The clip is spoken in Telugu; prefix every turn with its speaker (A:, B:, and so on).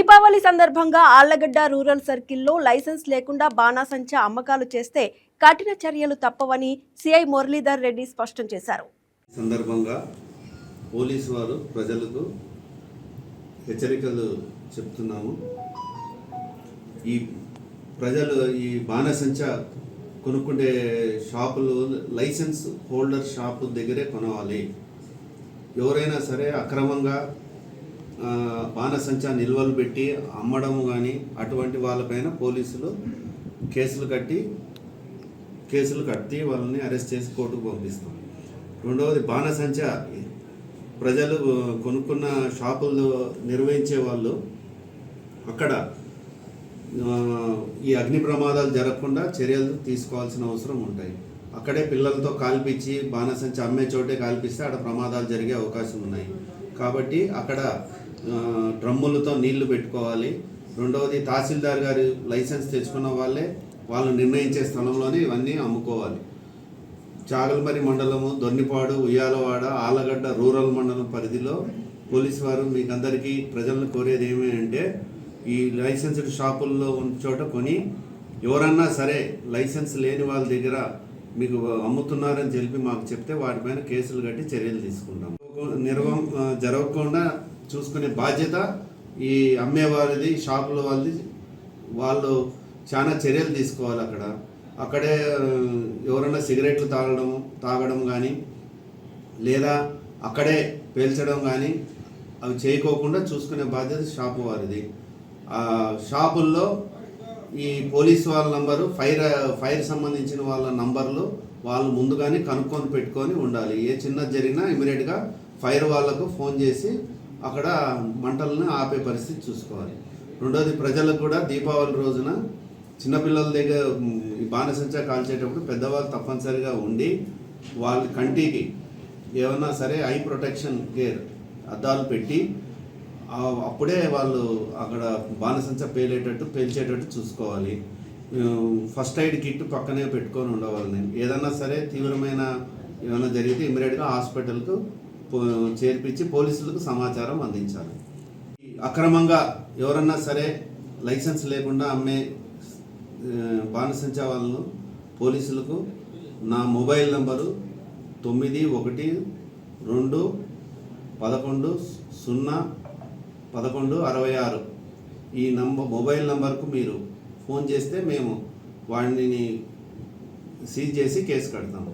A: దీపావళి సందర్భంగా ఆళ్ళగడ్డ రూరల్ సర్కిల్లో లైసెన్స్ లేకుండా బాణాసంచా అమ్మకాలు చేస్తే కఠిన చర్యలు తప్పవని సిఐ మురళీధర్ రెడ్డి స్పష్టం చేశారు.
B: సందర్భంగా పోలీసు వారు ప్రజలకు హెచ్చరికలు చెప్తున్నాము. ఈ ప్రజలు ఈ బాణసంచ కొనుక్కుండే షాపులు లైసెన్స్ హోల్డర్ షాపు దగ్గరే కొనవాలి. ఎవరైనా సరే అక్రమంగా బాణసంచా నిల్వలు పెట్టి అమ్మడము కానీ అటువంటి వాళ్ళపైన పోలీసులు కేసులు కట్టి కేసులు కట్టి వాళ్ళని అరెస్ట్ చేసి కోర్టుకు పంపిస్తాం. రెండవది బాణసంచ ప్రజలు కొనుక్కున్న షాపులు నిర్వహించే వాళ్ళు అక్కడ ఈ అగ్ని ప్రమాదాలు జరగకుండా చర్యలు తీసుకోవాల్సిన అవసరం ఉంటాయి. అక్కడే పిల్లలతో కాల్పించి బాణసంచ అమ్మే చోటే కాల్పిస్తే అక్కడ ప్రమాదాలు జరిగే అవకాశం ఉన్నాయి. కాబట్టి అక్కడ డ్రమ్ములతో నీళ్ళు పెట్టుకోవాలి. రెండవది తహసీల్దార్ గారి లైసెన్స్ తెచ్చుకున్న వాళ్ళే వాళ్ళు నిర్ణయించే స్థలంలోనే ఇవన్నీ అమ్ముకోవాలి. చాగల్మరి మండలము దొన్నిపాడు ఉయ్యాలవాడ ఆలగడ్డ రూరల్ మండలం పరిధిలో పోలీసు వారు మీకు అందరికీ ప్రజలను కోరేది ఏమంటే అంటే ఈ లైసెన్స్డ్ షాపుల్లో ఉన్న చోట కొని ఎవరన్నా సరే లైసెన్స్ లేని వాళ్ళ దగ్గర మీకు అమ్ముతున్నారని తెలిపి మాకు చెప్తే వాటిపైన కేసులు కట్టి చర్యలు తీసుకుంటాం. నిర్వం జరగకుండా చూసుకునే బాధ్యత ఈ అమ్మేవారిది షాపుల వాళ్ళది. వాళ్ళు చాలా చర్యలు తీసుకోవాలి అక్కడ. అక్కడే ఎవరైనా ఎవరన్నా సిగరెట్లు తాగడం తాగడం కానీ లేదా అక్కడే పేల్చడం కానీ అవి చేయకోకుండా చూసుకునే బాధ్యత షాపు వారిది. ఆ షాపుల్లో ఈ పోలీస్ వాళ్ళ నంబరు ఫైర్ ఫైర్ సంబంధించిన వాళ్ళ నంబర్లు వాళ్ళు ముందుగానే కనుక్కొని పెట్టుకొని ఉండాలి. ఏ చిన్నది జరిగినా ఇమీడియట్గా ఫైర్ వాళ్ళకు ఫోన్ చేసి అక్కడ మంటలను ఆపే పరిస్థితి చూసుకోవాలి. రెండోది ప్రజలకు కూడా దీపావళి రోజున చిన్నపిల్లల దగ్గర బాణసంచా కాల్చేటప్పుడు పెద్దవాళ్ళు తప్పనిసరిగా ఉండి వాళ్ళ కంటికి ఏమన్నా సరే ఐ ప్రొటెక్షన్ గేర్ అద్దాలు పెట్టి అప్పుడే వాళ్ళు అక్కడ బాణసంచా పేలేటట్టు పేల్చేటట్టు చూసుకోవాలి. ఫస్ట్ ఎయిడ్ కిట్ పక్కనే పెట్టుకొని ఉండవాలి ఏదన్నా సరే తీవ్రమైన ఏమైనా జరిగితే ఇమీడియట్గా హాస్పిటల్కు చేర్పించి పోలీసులకు సమాచారం అందించాలి. అక్రమంగా ఎవరన్నా సరే లైసెన్స్ లేకుండా అమ్మే బానిసంచే వాళ్ళను పోలీసులకు నా మొబైల్ నంబరు తొమ్మిది ఒకటి రెండు పదకొండు సున్నా పదకొండు అరవై ఆరు. ఈ నంబర్ మొబైల్ నంబర్కు మీరు ఫోన్ చేస్తే మేము వాడిని సీజ్ చేసి కేసు కడతాము